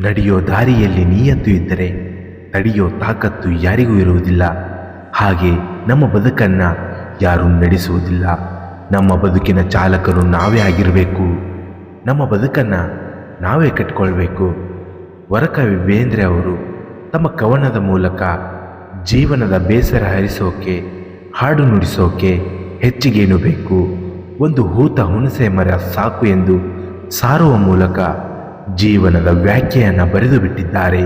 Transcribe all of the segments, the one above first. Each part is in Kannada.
ನಡೆಯೋ ದಾರಿಯಲ್ಲಿ ನೀಯತ್ತು ಇದ್ದರೆ, ತಡೆಯೋ ತಾಕತ್ತು ಯಾರಿಗೂ ಇರುವುದಿಲ್ಲ. ಹಾಗೆ ನಮ್ಮ ಬದುಕನ್ನು ಯಾರೂ ನಡೆಸುವುದಿಲ್ಲ. ನಮ್ಮ ಬದುಕಿನ ಚಾಲಕರು ನಾವೇ ಆಗಿರಬೇಕು. ನಮ್ಮ ಬದುಕನ್ನು ನಾವೇ ಕಟ್ಕೊಳ್ಬೇಕು. ವರಕವಿ ಬೇಂದ್ರೆ ಅವರು ತಮ್ಮ ಕವನದ ಮೂಲಕ ಜೀವನದ ಬೇಸರ ಹರಿಸೋಕೆ, ಹಾಡು ನುಡಿಸೋಕೆ ಹೆಚ್ಚಿಗೇನು ಬೇಕು? ಒಂದು ಹೂತ ಹುಣಸೆ ಮರ ಸಾಕು ಎಂದು ಸಾರುವ ಮೂಲಕ ಜೀವನದ ವ್ಯಾಖ್ಯೆಯನ್ನು ಬರೆದು ಬಿಟ್ಟಿದ್ದಾರೆ.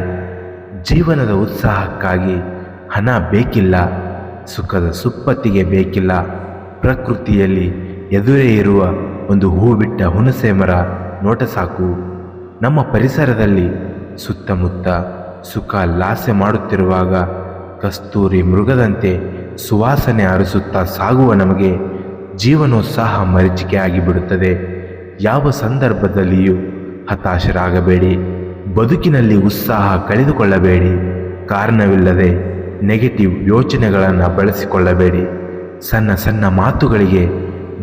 ಜೀವನದ ಉತ್ಸಾಹಕ್ಕಾಗಿ ಹಣ ಬೇಕಿಲ್ಲ, ಸುಖದ ಸುಪ್ಪತ್ತಿಗೆ ಬೇಕಿಲ್ಲ, ಪ್ರಕೃತಿಯಲ್ಲಿ ಎದುರೇ ಇರುವ ಒಂದು ಹೂ ಬಿಟ್ಟ ಹುಣಸೆ ಮರ, ನೋಟ ಸಾಕು. ನಮ್ಮ ಪರಿಸರದಲ್ಲಿ ಸುತ್ತಮುತ್ತ ಸುಖ ಲಾಸೆ ಮಾಡುತ್ತಿರುವಾಗ ಕಸ್ತೂರಿ ಮೃಗದಂತೆ ಸುವಾಸನೆ ಹರಿಸುತ್ತಾ ಸಾಗುವ ನಮಗೆ ಜೀವನೋತ್ಸಾಹ ಮರೀಚಿಕೆ ಆಗಿಬಿಡುತ್ತದೆ. ಯಾವ ಸಂದರ್ಭದಲ್ಲಿಯೂ ಹತಾಶರಾಗಬೇಡಿ. ಬದುಕಿನಲ್ಲಿ ಉತ್ಸಾಹ ಕಳೆದುಕೊಳ್ಳಬೇಡಿ. ಕಾರಣವಿಲ್ಲದೆ ನೆಗೆಟಿವ್ ಯೋಚನೆಗಳನ್ನು ಬಳಸಿಕೊಳ್ಳಬೇಡಿ. ಸಣ್ಣ ಸಣ್ಣ ಮಾತುಗಳಿಗೆ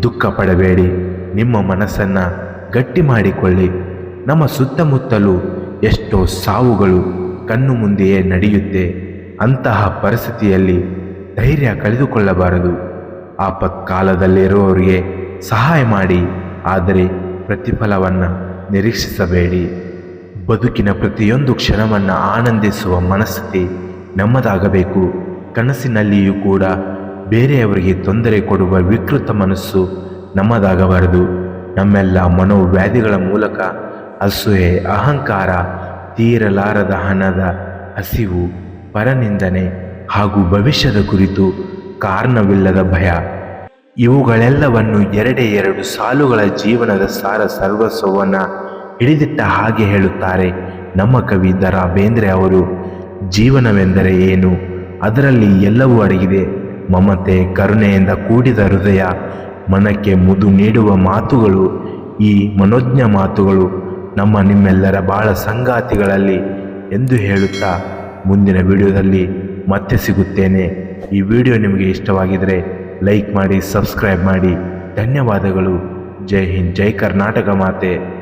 ದುಃಖ ಪಡಬೇಡಿ ನಿಮ್ಮ ಮನಸ್ಸನ್ನು ಗಟ್ಟಿ ಮಾಡಿಕೊಳ್ಳಿ. ನಮ್ಮ ಸುತ್ತಮುತ್ತಲೂ ಎಷ್ಟೋ ಸಾವುಗಳು ಕಣ್ಣು ಮುಂದೆಯೇ ನಡೆಯುತ್ತೆ. ಅಂತಹ ಪರಿಸ್ಥಿತಿಯಲ್ಲಿ ಧೈರ್ಯ ಕಳೆದುಕೊಳ್ಳಬಾರದು. ಆಪತ್ಕಾಲದಲ್ಲಿರುವವರಿಗೆ ಸಹಾಯ ಮಾಡಿ. ಆದರೆ ಪ್ರತಿಫಲವನ್ನು ನಿರೀಕ್ಷಿಸಬೇಡಿ. ಬದುಕಿನ ಪ್ರತಿಯೊಂದು ಕ್ಷಣವನ್ನು ಆನಂದಿಸುವ ಮನಸ್ಥಿತಿ ನಮ್ಮದಾಗಬೇಕು. ಕನಸಿನಲ್ಲಿಯೂ ಕೂಡ ಬೇರೆಯವರಿಗೆ ತೊಂದರೆ ಕೊಡುವ ವಿಕೃತ ಮನಸ್ಸು ನಮ್ಮದಾಗಬಾರದು. ನಮ್ಮೆಲ್ಲ ಮನೋವ್ಯಾಧಿಗಳ ಮೂಲಕ ಅಸೂಯೆ, ಅಹಂಕಾರ, ತೀರಲಾರದ ಹಣದ ಹಸಿವು, ಪರನಿಂದನೆ ಹಾಗೂ ಭವಿಷ್ಯದ ಕುರಿತು ಕಾರಣವಿಲ್ಲದ ಭಯ. ಇವುಗಳೆಲ್ಲವನ್ನು ಎರಡೇ ಎರಡು ಸಾಲುಗಳ ಜೀವನದ ಸಾರ ಸರ್ವಸ್ವವನ್ನು ಹಿಡಿದಿಟ್ಟ ಹಾಗೆ ಹೇಳುತ್ತಾರೆ. ನಮ್ಮ ಕವಿ ದರ ಬೇಂದ್ರೆ ಅವರು, ಜೀವನವೆಂದರೆ ಏನು? ಅದರಲ್ಲಿ ಎಲ್ಲವೂ ಅಡಗಿದೆ. ಮಮತೆ, ಕರುಣೆಯಿಂದ ಕೂಡಿದ ಹೃದಯ, ಮನಕ್ಕೆ ಮುದು ನೀಡುವ ಮಾತುಗಳು, ಈ ಮನೋಜ್ಞ ಮಾತುಗಳು ನಮ್ಮ ನಿಮ್ಮೆಲ್ಲರ ಬಾಳ ಸಂಗಾತಿಗಳಲ್ಲಿ ಎಂದು ಹೇಳುತ್ತಾ ಮುಂದಿನ ವಿಡಿಯೋದಲ್ಲಿ ಮತ್ತೆ ಸಿಗುತ್ತೇನೆ. ಈ ವಿಡಿಯೋ ನಿಮಗೆ ಇಷ್ಟವಾಗಿದ್ದರೆ ಲೈಕ್ ಮಾಡಿ ಸಬ್ಸ್ಕ್ರೈಬ್ ಮಾಡಿ. ಧನ್ಯವಾದಗಳು. ಜೈ ಹಿಂದ್ ಜೈ ಕರ್ನಾಟಕ ಮಾತೆ.